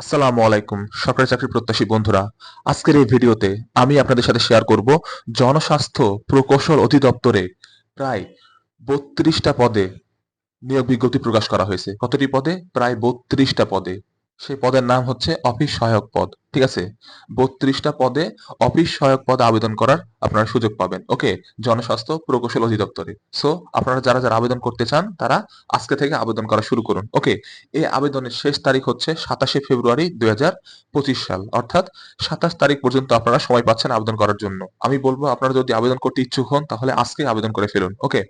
আসসালামু আলাইকুম, সরকারি চাকরি প্রত্যাশী বন্ধুরা। আজকের এই ভিডিওতে আমি আপনাদের সাথে শেয়ার করব জনস্বাস্থ্য প্রকৌশল অধিদপ্তরে প্রায় বত্রিশটা পদে নিয়োগ বিজ্ঞপ্তি প্রকাশ করা হয়েছে। কতটি পদে? প্রায় বত্রিশটা পদে। সেই পদের নাম হচ্ছে অফিস সহায়ক পদ, ঠিক আছে? বত্রিশটা পদে অফিস সহায়ক পদে আবেদন করার আপনারা সুযোগ পাবেন। ওকে, জনস্বাস্থ্য প্রকৌশল অধিদপ্তরে। সো আপনারা যারা যারা আবেদন করতে চান, তারা আজকে থেকে আবেদন করা শুরু করুন। ওকে, এই আবেদনের শেষ তারিখ হচ্ছে সাতাশে ফেব্রুয়ারি দুই হাজার পঁচিশ সাল। অর্থাৎ সাতাশ তারিখ পর্যন্ত আপনারা সময় পাচ্ছেন আবেদন করার জন্য। আমি বলব, আপনারা যদি আবেদন করতে ইচ্ছুক হন, তাহলে আজকে আবেদন করে ফেলুন। ওকে,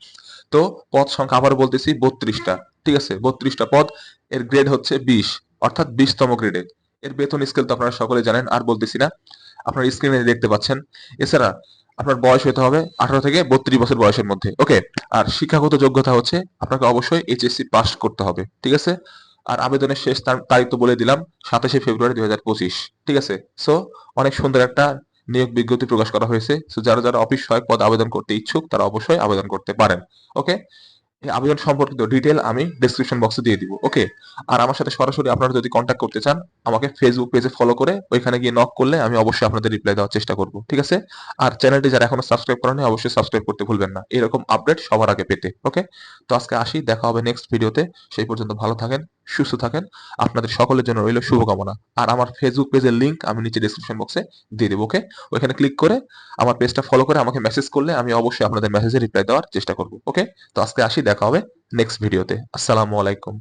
তো পদ সংখ্যা আবার বলতেছি বত্রিশটা, ঠিক আছে? বত্রিশটা পদ, এর গ্রেড হচ্ছে বিশ। অর্থাৎ বিশতম গ্রেডে এর বেতন স্কেল তো আপনারা সকলে জানেন, আর বলতেছি না। আপনার স্ক্রিনে দেখতে পাচ্ছেন। এছাড়া আপনার বয়স হতে হবে আঠারো থেকে বত্রিশ বছর বয়সের মধ্যে। ওকে? আর শিক্ষাগত যোগ্যতা হচ্ছে আপনাকে অবশ্যই এইচএসসি পাস করতে হবে। ঠিক আছে? আর আবেদনের শেষ তার- তারিখ তো বলে দিলাম, সাতাশে ফেব্রুয়ারি দুই হাজার পঁচিশ। ঠিক আছে? সো অনেক সুন্দর একটা নিয়োগ বিজ্ঞপ্তি প্রকাশ করা হয়েছে। সো যারা যারা অফিস সহায়ক পদ আবেদন করতে ইচ্ছুক, তারা অবশ্যই আবেদন করতে পারেন। ওকে? আবেদন সম্পর্কিত ডিটেল আমি ডিসক্রিপশন বক্সে দিয়ে দিব ওকে আর আমার সাথে সরাসরি আপনারা যদি কন্ট্যাক্ট করতে চান, আমাকে ফেসবুক পেজে ফলো করে ওইখানে গিয়ে নক করলে আমি অবশ্যই আপনাদের রিপ্লাই দেওয়ার চেষ্টা করব, ঠিক আছে? আর চ্যানেলটি যারা এখনও সাবস্ক্রাইব করেনি অবশ্যই সাবস্ক্রাইব করতে ভুলবেন না। এরকম আপডেট সবার আগে পেতে ওকে তো আজকে আসি, দেখা হবে নেক্সট ভিডিওতে সেই পর্যন্ত ভালো থাকেন সুস্থ থাকেন। আপনাদের সকলের জন্য রইল শুভকামনা। আর আমার ফেসবুক পেজের লিঙ্ক আমি নিচে ডিসক্রিপশন বক্সে দিয়ে দেবো ওকে ওইখানে ক্লিক করে আমার পেজটা ফলো করে আমাকে মেসেজ করলে আমি অবশ্যই আপনাদের মেসেজে রিপ্লাই দেওয়ার চেষ্টা করব ওকে তো আজকে আসি, দেখা হবে নেক্সট ভিডিওতে আসসালামু আলাইকুম।